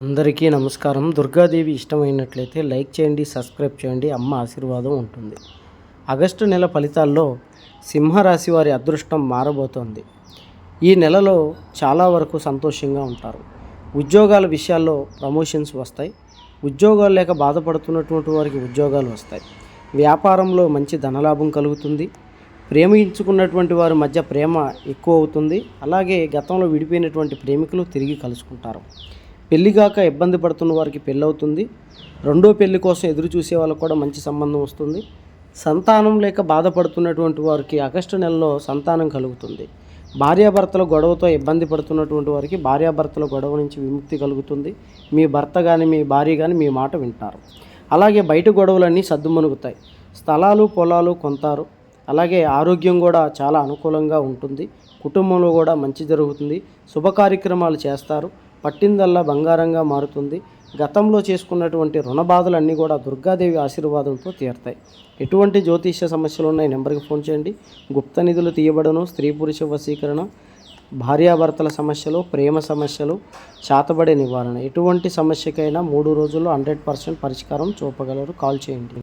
అందరికీ నమస్కారం. దుర్గాదేవి ఇష్టమైనట్లయితే లైక్ చేయండి సబ్స్క్రైబ్ చేయండి అమ్మ ఆశీర్వాదం ఉంటుంది. ఆగస్టు నెల ఫలితాల్లో సింహరాశి వారి అదృష్టం మారబోతోంది. ఈ నెలలో చాలా వరకు సంతోషంగా ఉంటారు. ఉద్యోగాల విషయాల్లో ప్రమోషన్స్ వస్తాయి. ఉద్యోగాలు లేక బాధపడుతున్నటువంటి వారికి ఉద్యోగాలు వస్తాయి. వ్యాపారంలో మంచి ధనలాభం కలుగుతుంది. ప్రేమించుకున్నటువంటి వారి మధ్య ప్రేమ ఎక్కువ అవుతుంది. అలాగే గతంలో విడిపోయినటువంటి ప్రేమికులు తిరిగి కలుసుకుంటారు. పెళ్ళిగాక ఇబ్బంది పడుతున్న వారికి పెళ్ళి అవుతుంది. రెండో పెళ్ళి కోసం ఎదురు చూసే వాళ్ళకు కూడా మంచి సంబంధం వస్తుంది. సంతానం లేక బాధపడుతున్నటువంటి వారికి ఆగస్టు నెలలో సంతానం కలుగుతుంది. భార్యాభర్తల గొడవతో ఇబ్బంది పడుతున్నటువంటి వారికి భార్యాభర్తల గొడవ నుంచి విముక్తి కలుగుతుంది. మీ భర్త కానీ మీ భార్య కానీ మీ మాట వింటారు. అలాగే బయట గొడవలన్నీ సద్దుమణుగుతాయి. స్థలాలు పొలాలు కొంటారు అలాగే ఆరోగ్యం కూడా చాలా అనుకూలంగా ఉంటుంది. కుటుంబంలో కూడా మంచి జరుగుతుంది. శుభ కార్యక్రమాలు చేస్తారు. పట్టిందల్లా బంగారంగా మారుతుంది. గతంలో చేసుకున్నటువంటి రుణ బాధలన్నీ కూడా దుర్గాదేవి ఆశీర్వాదంతో తీరుతాయి. ఎటువంటి జ్యోతిష్య సమస్యలు ఉన్నాయి? నెంబర్కి ఫోన్ చేయండి. గుప్త నిధులు తీయబడను స్త్రీ పురుష వశీకరణ భార్యాభర్తల సమస్యలు ప్రేమ సమస్యలు చాతబడే నివారణ. ఎటువంటి సమస్యకైనా మూడు రోజుల్లో హండ్రెడ్ పర్సెంట్ పరిష్కారం చూపగలరు. కాల్ చేయండి.